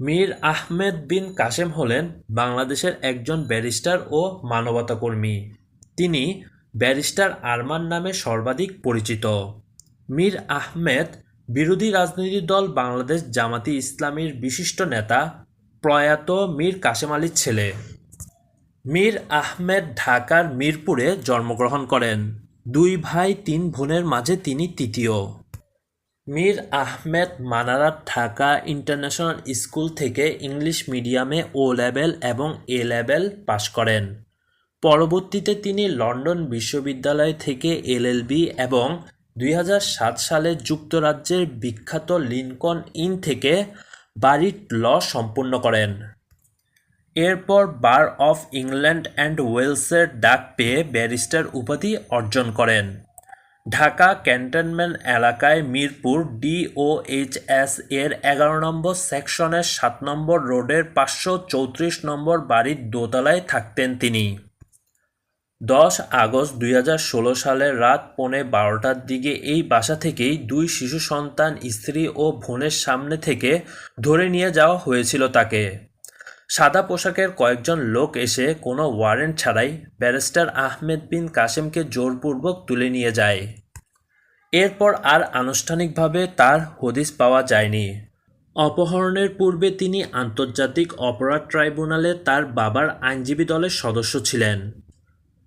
মীর আহমেদ বিন কাসেম হলেন বাংলাদেশের একজন ব্যারিস্টার ও মানবতাকর্মী। তিনি ব্যারিস্টার আরমান নামে সর্বাধিক পরিচিত। মীর আহমেদ বিরোধী রাজনৈতিক দল বাংলাদেশ জামাতি ইসলামীর বিশিষ্ট নেতা প্রয়াত মীর কাসেম আলীর ছেলে। মীর আহমেদ ঢাকার মিরপুরে জন্মগ্রহণ করেন। দুই ভাই, তিন বোনের মাঝে তিনি তৃতীয়। মীর আহমেদ মানারাত ঢাকা ইন্টারন্যাশনাল স্কুল থেকে ইংলিশ মিডিয়ামে ও লেভেল এবং এ লেভেল পাশ করেন। পরবর্তীতে তিনি লন্ডন বিশ্ববিদ্যালয় থেকে এলএলবি এবং দুই হাজার সাত সালে যুক্তরাজ্যের বিখ্যাত লিনকন ইন থেকে বারিট ল সম্পূর্ণ করেন। এরপর বার অফ ইংল্যান্ড অ্যান্ড ওয়েলসের ডাক পেয়ে ব্যারিস্টার উপাধি অর্জন করেন। ঢাকা ক্যান্টনমেন্ট এলাকায় মিরপুর ডিওএইচএস এর এগারো নম্বর সেকশনের সাত নম্বর রোডের পাঁচশো চৌত্রিশ নম্বর বাড়ির দোতলায় থাকতেন তিনি। দশ আগস্ট দু হাজার ষোলো সালের রাত পৌনে বারোটার দিকে এই বাসা থেকেই দুই শিশু সন্তান, স্ত্রী ও বোনের সামনে থেকে ধরে নিয়ে যাওয়া হয়েছিল তাকে। সাদা পোশাকের কয়েকজন লোক এসে কোনো ওয়ারেন্ট ছাড়াই ব্যারিস্টার আহমেদ বিন কাসেমকে জোরপূর্বক তুলে নিয়ে যায়। এরপর আর আনুষ্ঠানিকভাবে তার হদিস পাওয়া যায়নি। অপহরণের পূর্বে তিনি আন্তর্জাতিক অপরাধ ট্রাইব্যুনালে তার বাবার আইনজীবী দলের সদস্য ছিলেন।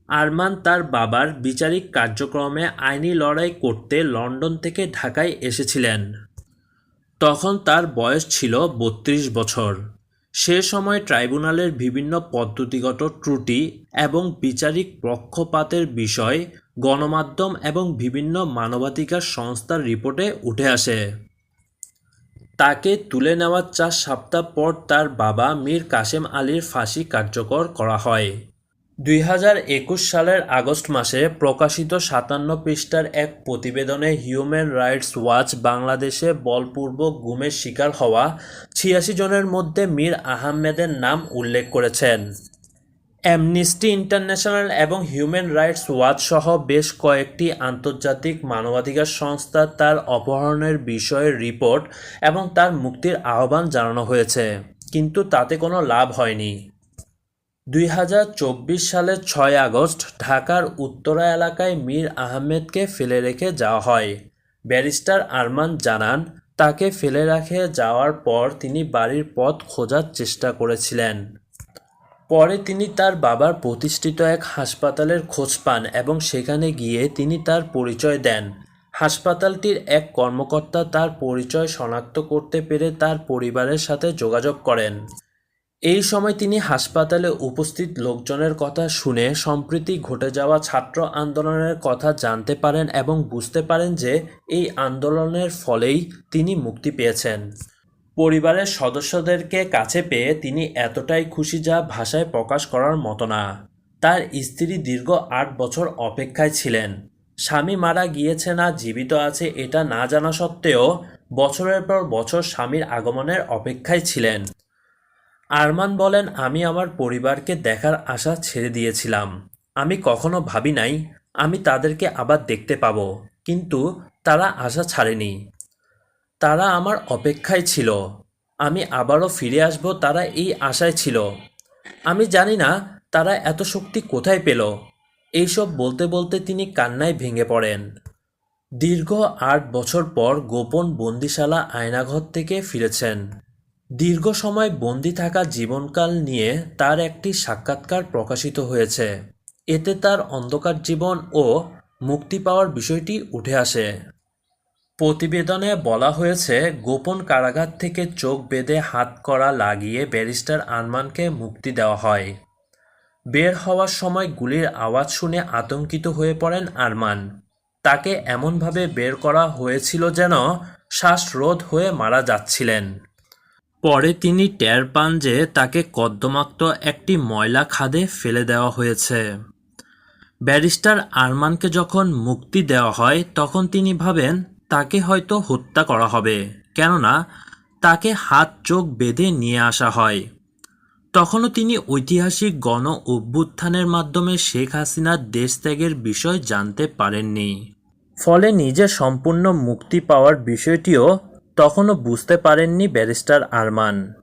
আরমান তার বাবার বিচারিক কার্যক্রমে আইনি লড়াই করতে লন্ডন থেকে ঢাকায় এসেছিলেন। তখন তার বয়স ছিল বত্রিশ বছর। সে সময় ট্রাইব্যুনালের বিভিন্ন পদ্ধতিগত ত্রুটি এবং বিচারিক পক্ষপাতের বিষয় গণমাধ্যম এবং বিভিন্ন মানবাধিকার সংস্থার রিপোর্টে উঠে আসে। তাকে তুলে নেওয়ার চার সপ্তাহ পর তার বাবা মীর কাসেম আলীর ফাঁসি কার্যকর করা হয়। দুই হাজার একুশ সালের আগস্ট মাসে প্রকাশিত সাতান্ন পৃষ্ঠার এক প্রতিবেদনে হিউম্যান রাইটস ওয়াচ বাংলাদেশে বলপূর্বক গুমের শিকার হওয়া ছিয়াশি জনের মধ্যে মীর আহমেদের নাম উল্লেখ করেছেন। অ্যামনিস্টি ইন্টারন্যাশনাল এবং হিউম্যান রাইটস ওয়াচ সহ বেশ কয়েকটি আন্তর্জাতিক মানবাধিকার সংস্থা তার অপহরণের বিষয়ে রিপোর্ট এবং তার মুক্তির আহ্বান জানানো হয়েছে। কিন্তু তাতে কোনো লাভ হয়নি। দুই হাজার চব্বিশ সালের ছয় আগস্ট ঢাকার উত্তরা এলাকায় মীর আহমেদকে ফেলে রেখে যাওয়া হয়। ব্যারিস্টার আরমান জানান, তাকে ফেলে রেখে যাওয়ার পর তিনি বাড়ির পথ খোঁজার চেষ্টা করেছিলেন। পরে তিনি তার বাবার প্রতিষ্ঠিত এক হাসপাতালের খোঁজ পান এবং সেখানে গিয়ে তিনি তার পরিচয় দেন। হাসপাতালটির এক কর্মকর্তা তার পরিচয় শনাক্ত করতে পেরে তার পরিবারের সাথে যোগাযোগ করেন। এই সময় তিনি হাসপাতালে উপস্থিত লোকজনের কথা শুনে সম্প্রতি ঘটে যাওয়া ছাত্র আন্দোলনের কথা জানতে পারেন এবং বুঝতে পারেন যে এই আন্দোলনের ফলেই তিনি মুক্তি পেয়েছেন। পরিবারের সদস্যদেরকে কাছে পেয়ে তিনি এতটাই খুশি যা ভাষায় প্রকাশ করার মতো না। তার স্ত্রী দীর্ঘ আট বছর অপেক্ষায় ছিলেন। স্বামী মারা গিয়েছে না, জীবিত আছে এটা না জানা সত্ত্বেও বছরের পর বছর স্বামীর আগমনের অপেক্ষায় ছিলেন। আরমান বলেন, আমি আমার পরিবারকে দেখার আশা ছেড়ে দিয়েছিলাম। আমি কখনো ভাবি নাই, আমি তাদেরকে আবার দেখতে পাবো। কিন্তু তারা আশা ছাড়েনি। তারা আমার অপেক্ষায় ছিল। আমি আবারও ফিরে আসব, তারা এই আশায় ছিল। আমি জানি না, তারা এত শক্তি কোথায় পেল। এইসব বলতে বলতে তিনি কান্নায় ভেঙে পড়েন। দীর্ঘ আট বছর পর গোপন বন্দিশালা আয়নাঘর থেকে ফিরেছেন। দীর্ঘ সময় বন্দি থাকা জীবনকাল নিয়ে তার একটি সাক্ষাৎকার প্রকাশিত হয়েছে। এতে তার অন্ধকার জীবন ও মুক্তি পাওয়ার বিষয়টি উঠে আসে। প্রতিবেদনে বলা হয়েছে, গোপন কারাগার থেকে চোখ বেঁধে হাত করা লাগিয়ে ব্যারিস্টার আরমানকে মুক্তি দেওয়া হয়। বের হওয়ার সময় গুলির আওয়াজ শুনে আতঙ্কিত হয়ে পড়েন আরমান। তাকে এমনভাবে বের করা হয়েছিল যেন শ্বাসরোধ হয়ে মারা যাচ্ছিলেন। পরে তিনি টের পান যে তাকে কদ্দমাক্ত একটি ময়লা খাদে ফেলে দেওয়া হয়েছে। ব্যারিস্টার আরমানকে যখন মুক্তি দেওয়া হয়, তখন তিনি ভাবেন, তাকে হয়তো হত্যা করা হবে, কেননা তাকে হাত চোখ বেঁধে নিয়ে আসা হয়। তখনও তিনি ঐতিহাসিক গণ অভ্যুত্থানের মাধ্যমে শেখ হাসিনার দেশ ত্যাগের বিষয় জানতে পারেননি। ফলে নিজে সম্পূর্ণ মুক্তি পাওয়ার বিষয়টিও তখনও বুঝতে পারেননি ব্যারিস্টার আরমান।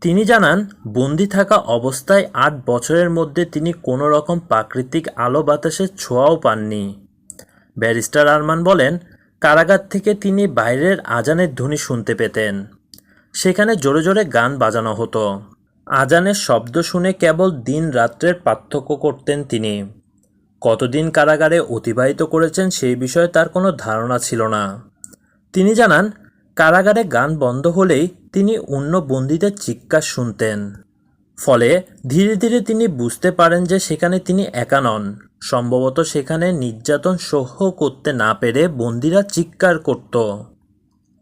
তিনি জানান, বন্দি থাকা অবস্থায় আট বছরের মধ্যে তিনি কোনো রকম প্রাকৃতিক আলো বাতাসের ছোঁয়াও পাননি। ব্যারিস্টার আরমান বলেন, কারাগার থেকে তিনি বাইরের আজানের ধ্বনি শুনতে পেতেন। সেখানে জোরে জোরে গান বাজানো হতো। আজানের শব্দ শুনে কেবল দিন রাত্রের পার্থক্য করতেন তিনি। কতদিন কারাগারে অতিবাহিত করেছেন সেই বিষয়ে তার কোনো ধারণা ছিল না। তিনি জানান কারাগারে গান বন্ধ হলেই তিনি অন্য বন্দীদের চিৎকার শুনতেন। ফলে ধীরে ধীরে তিনি বুঝতে পারেন যে সেখানে তিনি একা নন। সম্ভবত সেখানে নির্যাতন সহ্য করতে না পেরে বন্দীরা চিৎকার করত।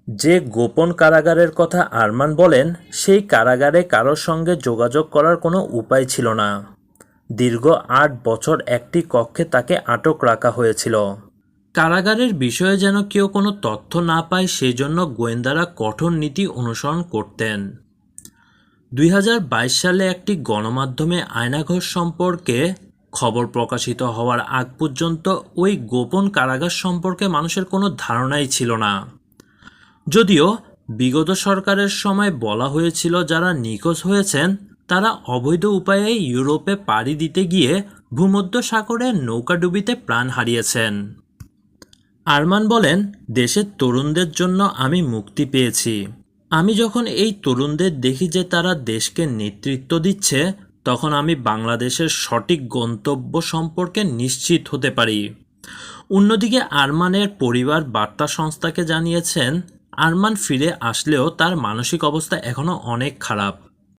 যে গোপন কারাগারের কথা আরমান বলেন, সেই কারাগারে কারোর সঙ্গে যোগাযোগ করার কোনো উপায় ছিল না। দীর্ঘ আট বছর একটি কক্ষে তাকে আটক রাখা হয়েছিল। কারাগারের বিষয়ে যেন কেউ কোনো তথ্য না পায়, সেজন্য গোয়েন্দারা কঠোর নীতি অনুসরণ করতেন। দুই হাজার বাইশ সালে একটি গণমাধ্যমে আয়নাঘর সম্পর্কে খবর প্রকাশিত হওয়ার আগ পর্যন্ত ওই গোপন কারাগার সম্পর্কে মানুষের কোনো ধারণাই ছিল না। যদিও বিগত সরকারের সময় বলা হয়েছিল, যারা নিখোঁজ হয়েছেন, তারা অবৈধ উপায়ে ইউরোপে পাড়ি দিতে গিয়ে ভূমধ্য সাগরে নৌকাডুবিতে প্রাণ হারিয়েছেন। আরমান বলেন, দেশের তরুণদের জন্য আমি মুক্তি পেয়েছি। আমি যখন এই তরুণদের দেখি যে তারা দেশকে নেতৃত্ব দিচ্ছে, তখন আমি বাংলাদেশের সঠিক গন্তব্য সম্পর্কে নিশ্চিত হতে পারি। অন্যদিকে আরমানের পরিবার বার্তা সংস্থাকে জানিয়েছেন, আরমান ফিরে আসলেও তার মানসিক অবস্থা এখনও অনেক খারাপ।